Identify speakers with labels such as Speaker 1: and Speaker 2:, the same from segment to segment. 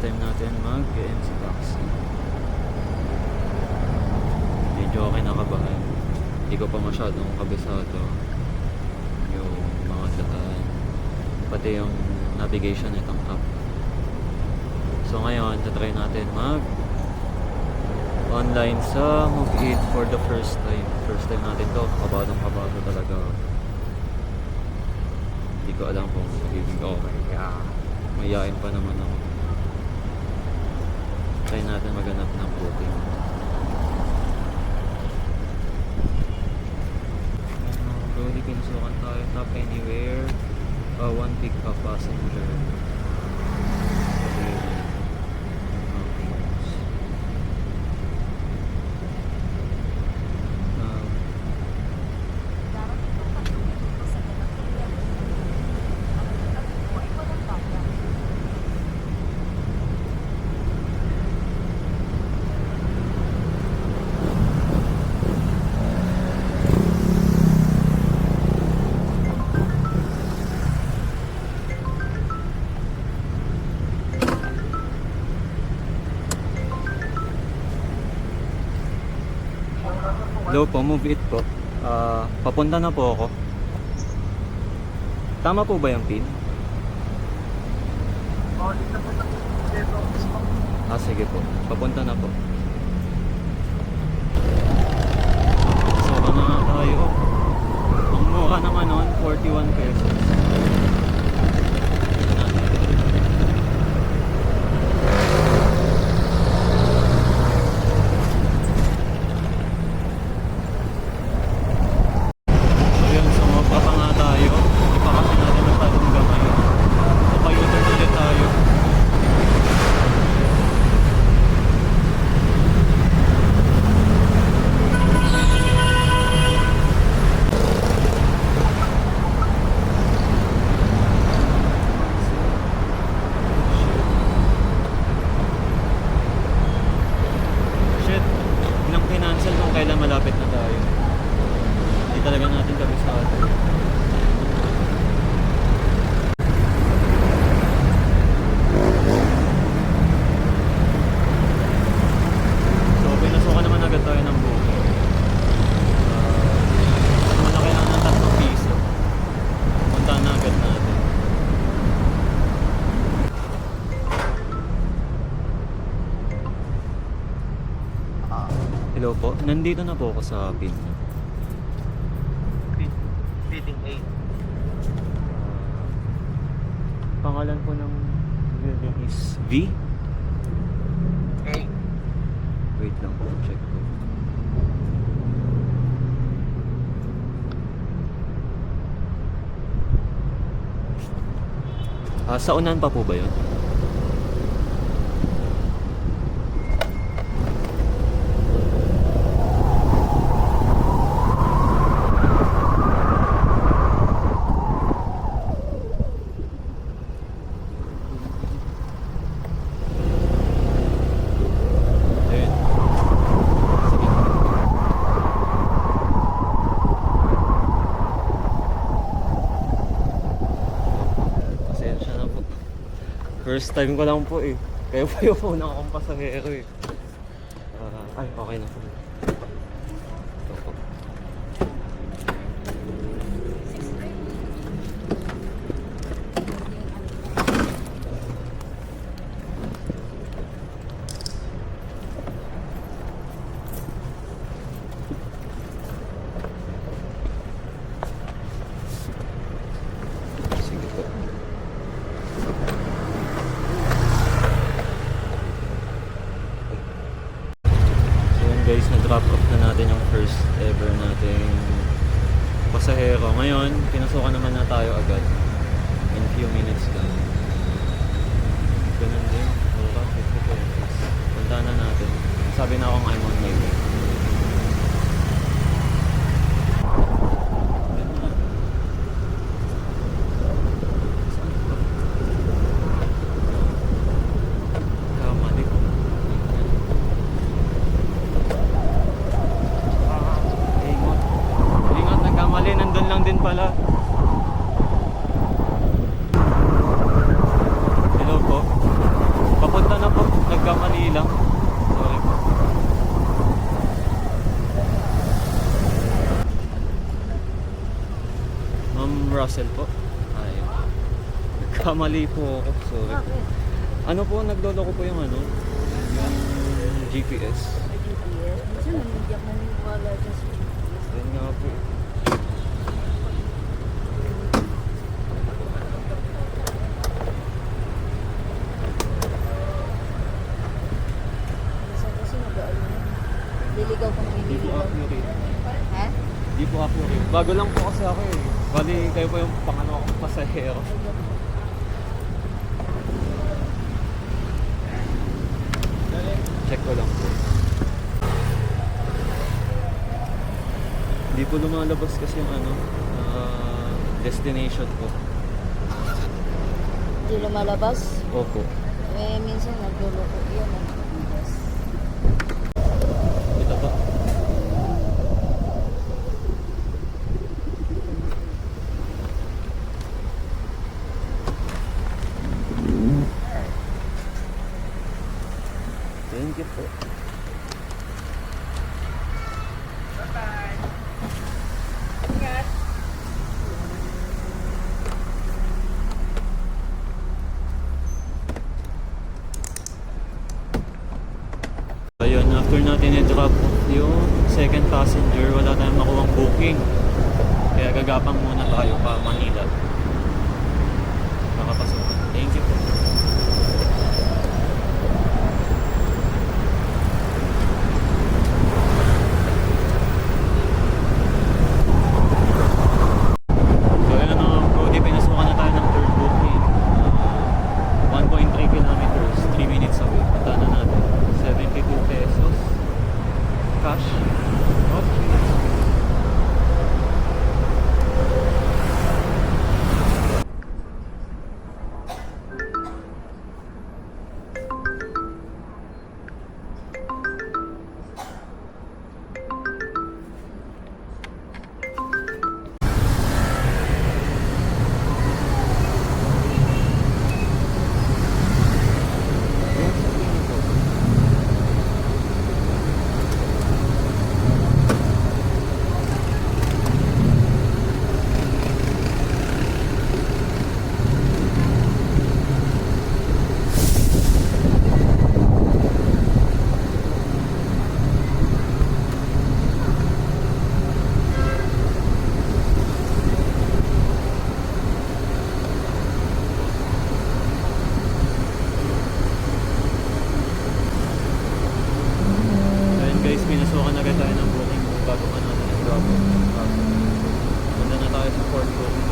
Speaker 1: time natin mag-MC taxi. Medyo ako kinakabahan. Hindi ko pa masyadong kabisado yung mga daan. Pati yung navigation nitong app. So ngayon, tatry natin mag online sa Move It for the first time. First time natin to. Kabadong kabado talaga. Hindi ko alam kung magiging okay. Yeah. Mayayain pa naman ako. Try natin maghanap ng booking. Slowly pinasukan tayo. Top anywhere. Uh, one pick up passenger. Hello po, move it po. Ah, papunta na po ako. Tama po ba yung pin? Ah, sige po. Papunta na po. So, na tayo? Ang mura naman nun, 41 pesos. So yun, sumobra pa nga tayo. Ipakasi natin ang talong gamay. Papayutan ulit tayo. Shit, inang kinancel kung kailan malapit na tayo. Hindi talaga natin kabisado. So, pinasukan naman agad tayo ng booking. Uh, malaki lang ng 3 piso. Punta na agad natin. Hello po, nandito na po ako sa pin.
Speaker 2: Fitting 8.
Speaker 1: Pangalan po ng building is V?
Speaker 2: 8.
Speaker 1: Wait lang po, check ko. Ah, sa unan pa po ba yun? First time ko lang po eh. Kayo po yung una akong pasahero eh. Ah, ay, okay na po. Ito po. Sige po. So yun guys, na-drop off na natin yung first ever nating pasahero. Ngayon, pinasukan naman na tayo agad. In few minutes lang. Ganun din. Mura, 50 pesos. Punta na natin. Sabi na akong I'm on my way. din pala. Hello po. Papunta na po. Nagka Manila. Sorry po. Ma'am Russell po. Ayun. Nagkamali po ako. Sorry
Speaker 3: po.
Speaker 1: Ano po, nagloloko po yung ano? Yung GPS.
Speaker 3: GPS? Minsan, hindi ako naniniwala dyan sa GPS.
Speaker 1: Ayun nga po. Eh.
Speaker 3: Ha?
Speaker 1: Hindi po accurate. Bago lang po kasi ako eh. Bali, kayo po yung pangano akong pasahero. Check ko lang po. Hindi po lumalabas kasi yung ano, ah, destination po.
Speaker 3: Hindi lumalabas.
Speaker 1: Opo.
Speaker 3: Eh, minsan nagluloko yan. Nagbibigas.
Speaker 1: Ito ba? Thank you po. Ayun, after natin i-drop yung second passenger, wala tayong makuha booking. Kaya gagapang muna tayo pa Manila. Natin i-drop. Punta na tayo sa fourth booking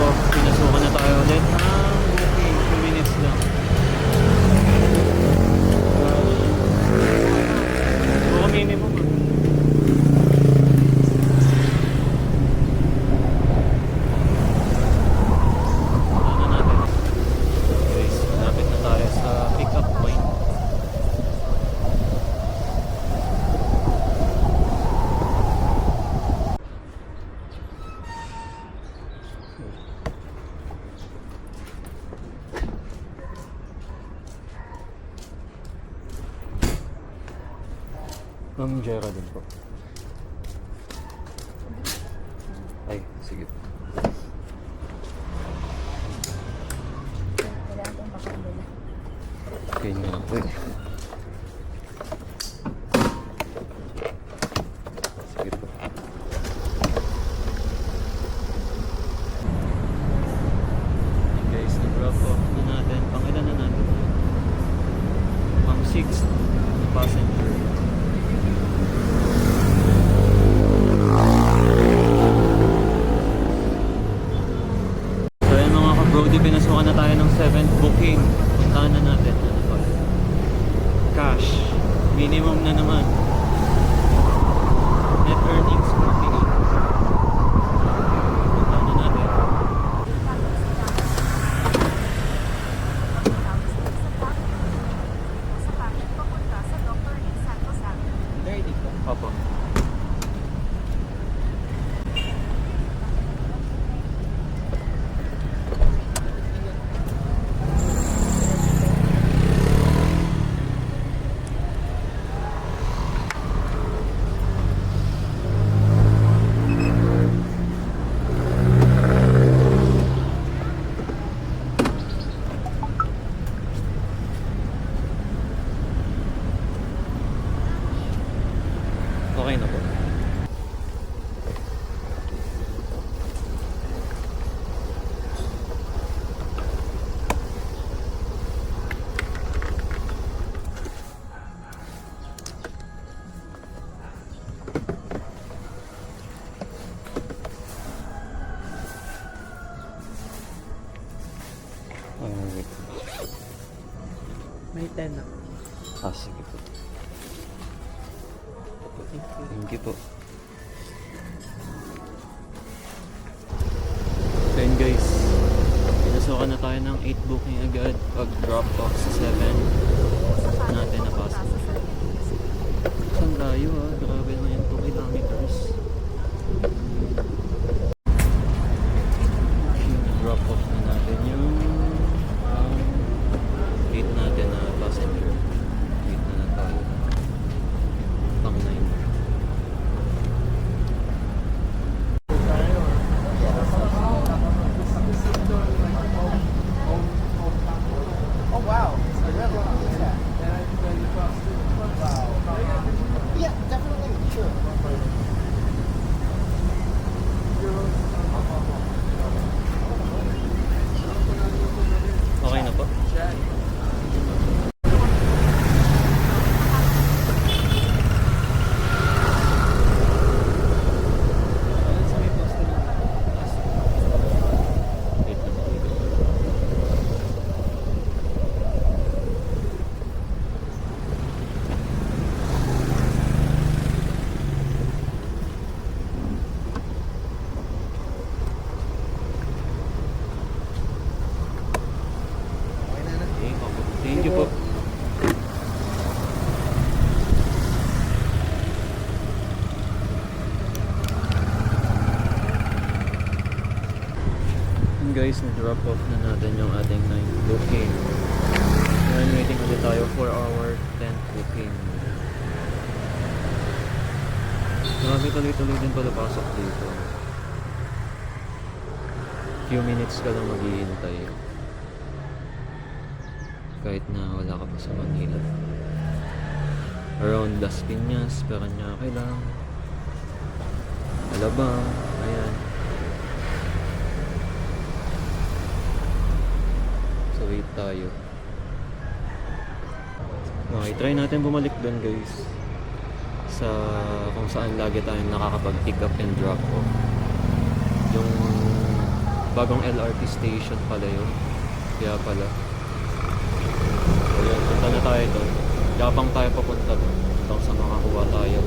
Speaker 1: ko pinasukan na tayo ulit. Ma'am Geraldine po. Ay, sige po. Pinasukan na tayo ng 7th booking. Puntahan na natin. Ano pa? Cash. Minimum na naman. Net earnings
Speaker 2: May 10 na.
Speaker 1: Ah, sige po.
Speaker 2: Thank you.
Speaker 1: Thank you po. So yun guys, pinasukan na tayo ng 8 booking agad pag drop off sa 7. Natin na passenger. Saan layo ah, grabe naman yan 2 kilometers. Drop off na natin yung um, 8 natin na passenger. 8 na na tayo. Pang 9.
Speaker 2: Oh, wow. Yeah, definitely. Sure.
Speaker 1: Okay na po? Wait lang po.
Speaker 2: Okay na na.
Speaker 1: Okay, okay. Thank you po. Yun na-drop off na natin yung ating 9th booking. Ngayon waiting ulit tayo for our 10th booking. Grabe tuloy-tuloy din pala pasok dito. Few minutes ka lang maghihintay. Kahit na wala ka pa sa Manila. Around Las Piñas, Paranaque lang. Alabang, ayan. So wait tayo. Okay, try natin bumalik doon guys. Sa kung saan lagi tayong nakakapag-pick up and drop off. Yung bagong LRT station pala yun. Kaya pala. So yun, punta na tayo doon. Yapang tayo papunta doon. Hanggang sa makakuha tayo.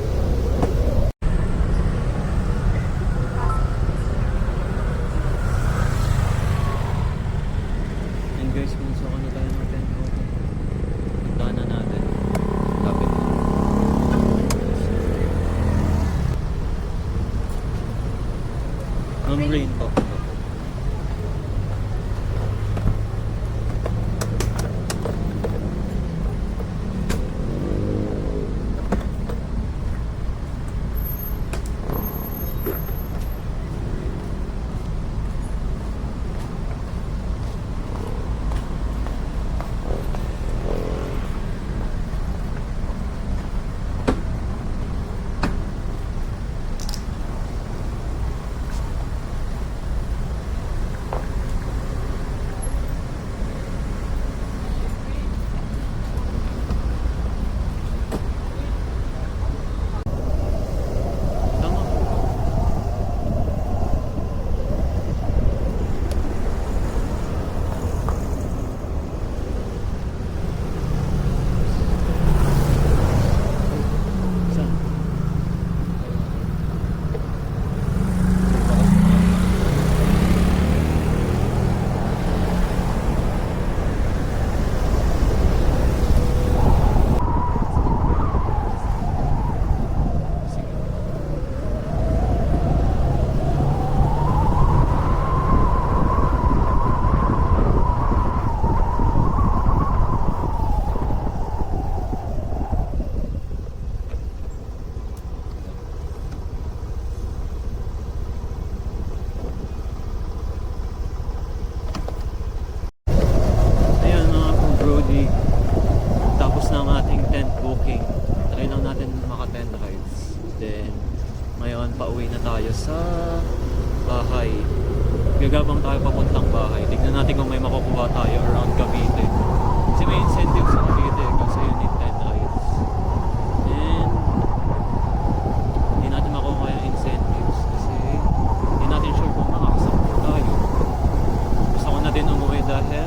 Speaker 1: फ़ायदा है।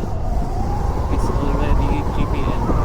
Speaker 1: It's already 3 P M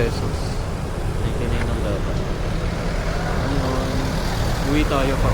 Speaker 1: pesos. 99 ang dapat. Ano, uwi tayo pa.